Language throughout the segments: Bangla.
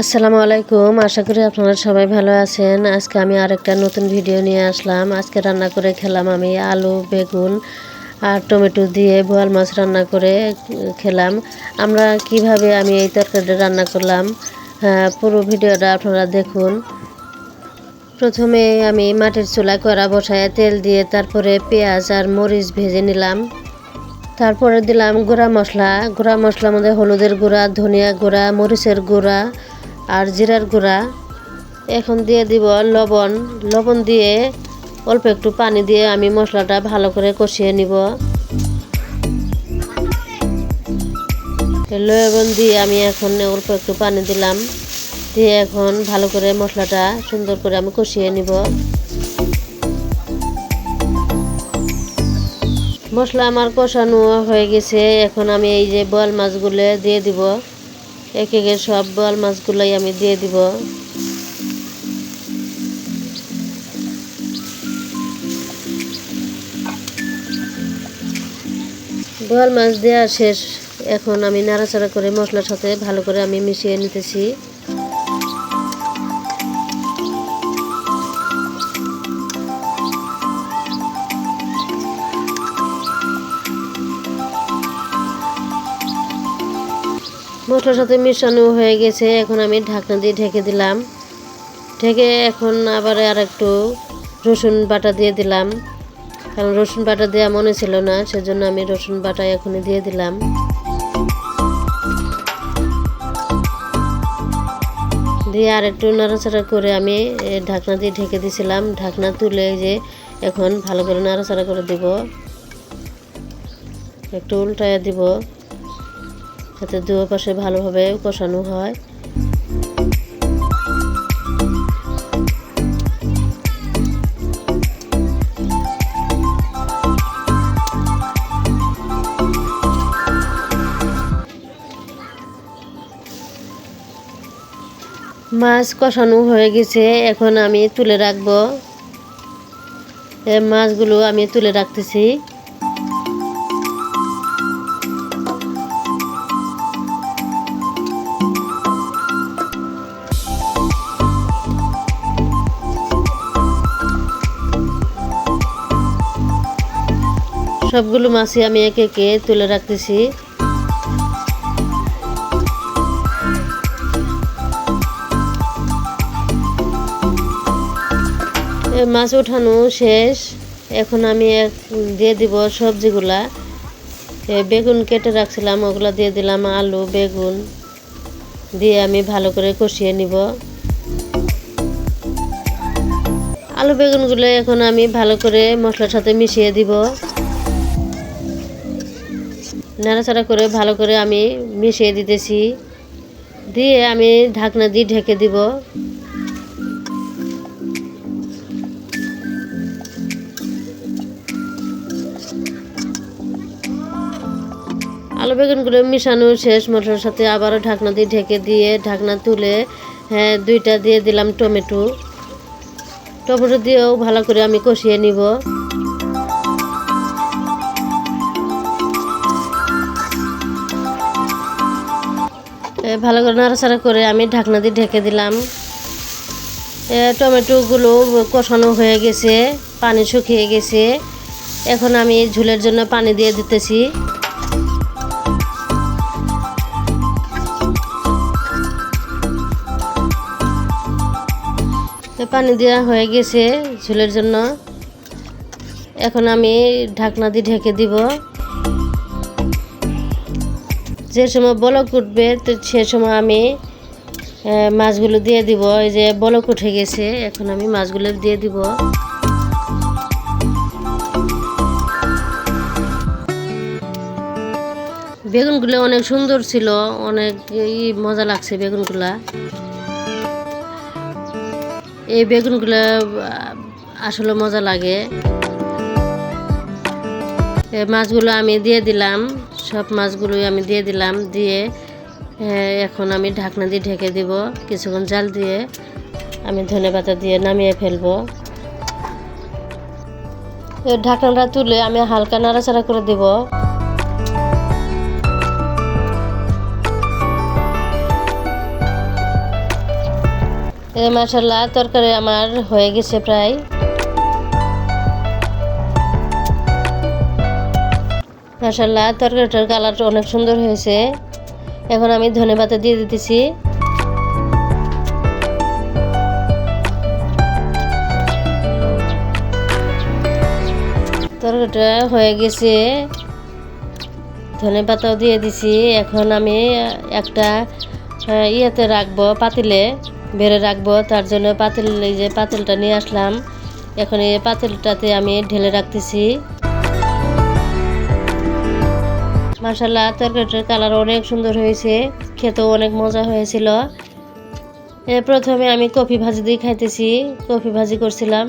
আসসালামু আলাইকুম আশা করি আপনারা সবাই ভালো আছেন। আজকে আমি আরেকটা নতুন ভিডিও নিয়ে আসলাম। আজকে রান্না করে খেলাম আমি আলু বেগুন আর টমেটো দিয়ে বোয়াল মাছ রান্না করে খেলাম। আমরা কীভাবে আমি এই তরকারিটা রান্না করলাম হ্যাঁ, পুরো ভিডিওটা আপনারা দেখুন। প্রথমে আমি মাটির চুলা কড়া বসায় তেল দিয়ে তারপরে পেঁয়াজ আর মরিচ ভেজে নিলাম। তারপরে দিলাম গুঁড়া মশলা। গুঁড়া মশলার মধ্যে হলুদের গুঁড়া ধনিয়া গুঁড়া মরিচের গুঁড়া আর জিরার গুঁড়া। এখন দিয়ে দিব লবণ। লবণ দিয়ে অল্প একটু পানি দিয়ে আমি মশলাটা ভালো করে কষিয়ে নিব। লবণ দিয়ে আমি এখন অল্প একটু পানি দিলাম। দিয়ে এখন ভালো করে মশলাটা সুন্দর করে আমি কষিয়ে নিব। মশলা আমার কষানো হয়ে গেছে। এখন আমি এই যে বোয়াল মাছগুলো দিয়ে দিব। এক একে সব বোয়াল মাছগুলোই আমি দিয়ে দিব। বোয়াল মাছ দেওয়া শেষ। এখন আমি নাড়াচাড়া করে মশলার সাথে ভালো করে আমি মিশিয়ে নিতেছি। মশলার সাথে মিশানো হয়ে গেছে। এখন আমি ঢাকনা দিয়ে ঢেকে দিলাম। ঢেকে এখন আবার আর একটু রসুন বাটা দিয়ে দিলাম। কারণ রসুন বাটা দেওয়া মনে ছিল না, সেজন্য আমি রসুন বাটা এখনই দিয়ে দিলাম। দিয়ে আর একটু নাড়াচাড়া করে আমি ঢাকনা দিয়ে ঢেকে দিয়েছিলাম ঢাকনা তুলে যে এখন ভালো করে নাড়াচাড়া করে দিব। একটু উল্টায় দিব। যাতে দুও পাশে ভালোভাবে কষানো হয়। মাছ কষানো হয়ে গেছে, এখন আমি তুলে রাখব। মাছগুলো আমি তুলে রাখতেছি। সবগুলো মাছই আমি একে একে তুলে রাখতেছি। মাছ ওঠানো শেষ। এখন আমি দিয়ে দিব সবজিগুলা। বেগুন কেটে রাখছিলাম, ওগুলা দিয়ে দিলাম আলু, বেগুন দিয়ে আমি ভালো করে কষিয়ে নিব। আলু, বেগুনগুলো এখন আমি ভালো করে মশলার সাথে মিশিয়ে দিব। নাড়াচাড়া করে ভালো করে আমি মিশিয়ে দিতেছি। দিয়ে আমি ঢাকনা দিয়ে ঢেকে দিব। আলু বেগুনগুলো মিশানো শেষ, মশলার সাথে আবারও ঢাকনা দিয়ে ঢেকে দিয়ে ঢাকনা তুলে হ্যাঁ দুইটা দিয়ে দিলাম টমেটো। টমেটো দিয়েও ভালো করে আমি কষিয়ে নিব। ভালো করে নাড়াচাড়া করে আমি ঢাকনা দিয়ে ঢেকে দিলাম। টমেটোগুলো কষানো হয়ে গেছে, পানি শুকিয়ে গেছে। এখন আমি ঝুলের জন্য পানি দিয়ে দিতেছি। পানি দেওয়া হয়ে গেছে ঝুলের জন্য। এখন আমি ঢাকনা দিয়ে ঢেকে দিব। যে সময় বলক উঠবে, তো সে সময় আমি মাছগুলো দিয়ে দিব। এই যে বলক উঠে গেছে, এখন আমি মাছগুলো দিয়ে দিব। বেগুনগুলো অনেক সুন্দর ছিল, অনেক মজা লাগছে বেগুনগুলা। এই বেগুনগুলো আসলে মজা লাগে। মাছগুলো আমি দিয়ে দিলাম। সব মাছগুলোই আমি দিয়ে দিলাম, দিয়ে এখন আমি ঢাকনা দিয়ে ঢেকে দিব, কিছুক্ষণ জাল দিয়ে আমি ধনে পাতা দিয়ে নামিয়ে ফেলব। ঢাকনাটা তুলে আমি হালকা নাড়াচাড়া করে দেব। মাসাল্লাহ তরকারি আমার হয়ে গেছে প্রায়। মাসাল্লাহ তরকারিটার কালারটা অনেক সুন্দর হয়েছে। এখন আমি ধনে পাতা দিয়ে দিতেছি। তরকারিটা হয়ে গেছে। ধনে পাতাও দিয়ে দিছি। এখন আমি একটা ইয়েতে রাখব, পাতিলে বেড়ে রাখব। তার জন্য পাতিল, এই যে পাতিলটা নিয়ে আসলাম। এখন এই পাতিলটাতে আমি ঢেলে রাখতেছি। মাসাল্লাহ তরকারিটার কালার অনেক সুন্দর হয়েছে, খেতেও অনেক মজা হয়েছিল। প্রথমে আমি কফি ভাজি দিয়ে খাইতেছি, কফি ভাজি করছিলাম।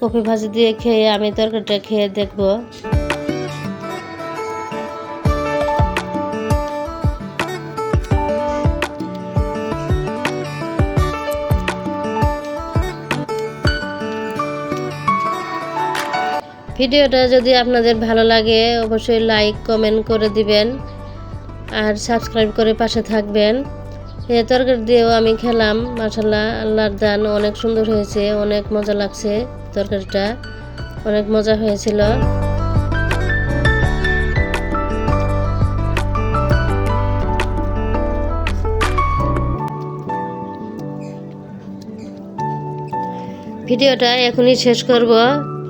কফি ভাজি দিয়ে খেয়ে আমি তরকারিটা খেয়ে দেখব। ভিডিওটা যদি আপনাদের ভালো লাগে, অবশ্যই লাইক কমেন্ট করে দিবেন আর সাবস্ক্রাইব করে পাশে থাকবেন। এ তরকারি দিয়েও আমি খেলাম মাসাল্লাহ আল্লাহর দান অনেক সুন্দর হয়েছে, অনেক মজা লাগছে তরকারিটা, অনেক মজা হয়েছিল। ভিডিওটা এখনই শেষ করব।